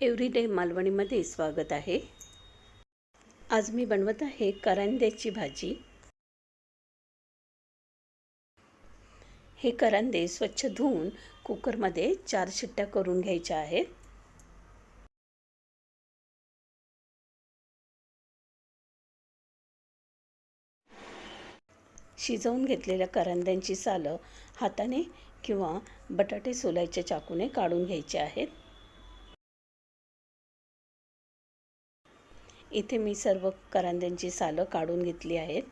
Everyday मालवणीमध्ये स्वागत आहे. आज मी बनवत आहे करांद्याची भाजी. हे करांदे स्वच्छ धुवून कुकरमध्ये चार शिट्ट्या करून घ्यायच्या आहेत. शिजवून घेतलेल्या करांद्यांची सालं हाताने किंवा बटाटे सोलायच्या चाकूने काढून घ्यायचे आहेत. इथे मी सर्व करांद्यांची सालं काढून घेतली आहेत.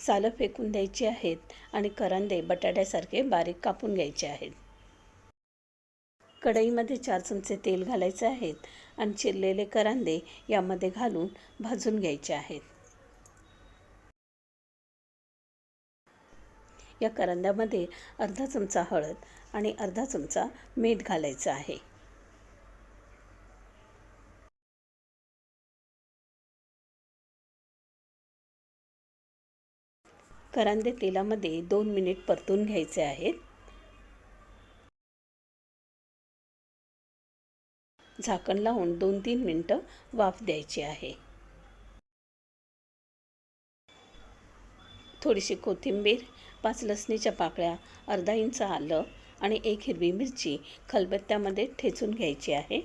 सालं फेकून द्यायची आहेत आणि करांदे बटाट्यासारखे बारीक कापून घ्यायचे आहेत. कढईमध्ये चार चमचे तेल घालायचे आहेत आणि चिरलेले करांदे यामध्ये घालून भाजून घ्यायचे आहेत. या करंद्यामध्ये अर्धा चमचा हळद आणि अर्धा चमचा मीठ घालायचं आहे. करांदे तेलामध्ये दोन मिनिट परतून घ्यायचे आहेत. झाकण लावून दोन तीन मिनटं वाफ द्यायची आहे. थोडीशी कोथिंबीर पाच लसणीच्या पाकळ्या अर्धा इंच आलं आणि एक हिरवी मिरची खलबत्त्यामध्ये ठेचून घ्यायची आहे.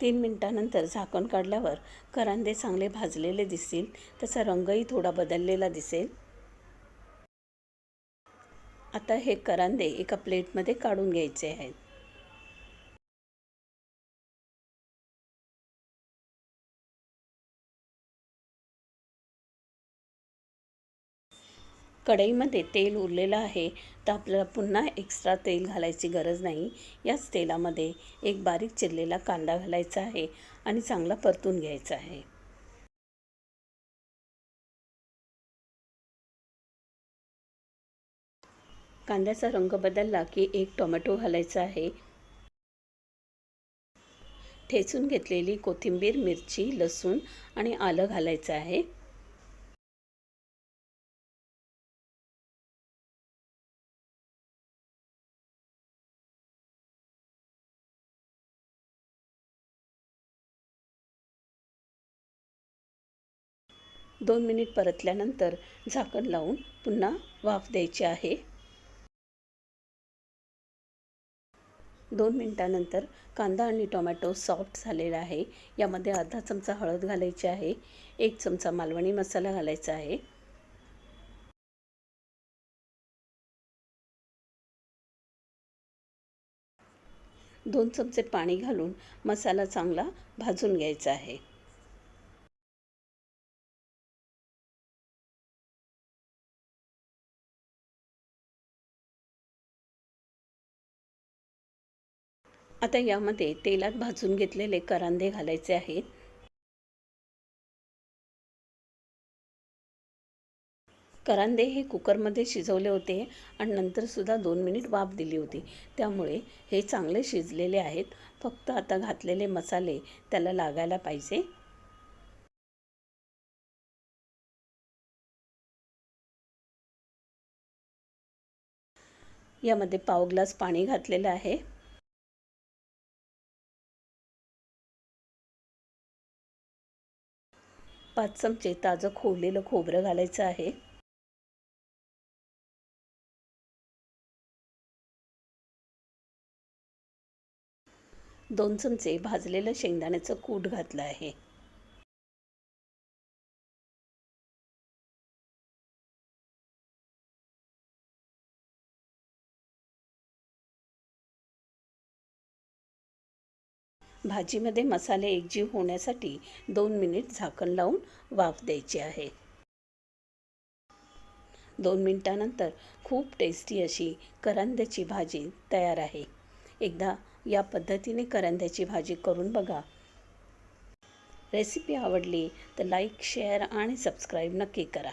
तीन मिनटानंतर झाकण काढल्यावर करांदे चांगले भाजलेले दिसतील त्याचा रंगही थोडा बदललेला दिसेल. आता हे करांदे एका प्लेटमध्ये काढून घ्यायचे आहेत. कढईमध्ये तेल उरलेलं आहे. तर आपल्याला पुन्हा एक्स्ट्रा तेल घालायची गरज नाही. याच तेलामध्ये एक बारीक चिरलेला कांदा घालायचा आहे आणि चांगला परतून घ्यायचा आहे. कांद्याचा रंग बदलला की एक टोमॅटो घालायचा आहे. ठेचून घेतलेली कोथिंबीर मिरची लसूण आणि आलं घालायचं आहे. दोन मिनिट परतल्यानंतर झाकण लावून पुन्हा वाफ द्यायची आहे. दोन मिनटानंतर कांदा आणि टोमॅटो सॉफ्ट झालेला आहे. यामध्ये अर्धा चमचा हळद घालायची आहे. एक चमचा मालवणी मसाला घालायचा आहे. दोन चमचे पाणी घालून मसाला चांगला भाजून घ्यायचा आहे. आता यामध्ये तेलात भाजून घेतलेले करांदे घालायचे आहेत. करांदे हे कुकरमध्ये शिजवले होते आणि नंतरसुद्धा दोन मिनिट वाफ दिली होती. त्यामुळे हे चांगले शिजलेले आहेत. फक्त आता घातलेले मसाले त्याला लागायला पाहिजे. यामध्ये पाव ग्लास पाणी घातलेलं आहे. पाच चमचे ताजं खोवलेलं खोबरं घालायचं आहे. दोन चमचे भाजलेलं शेंगदाण्याचं कूट घातलं आहे. भाजीमध्ये मसाले एकजीव होण्यासाठी दोन मिनिट झाकण लावून वाफ द्यायची आहे. दोन मिनटानंतर खूप टेस्टी अशी करंद्याची भाजी तयार आहे. एकदा या पद्धतीने करंद्याची भाजी करून बघा. रेसिपी आवडली तर लाईक शेअर आणि सबस्क्राईब नक्की करा.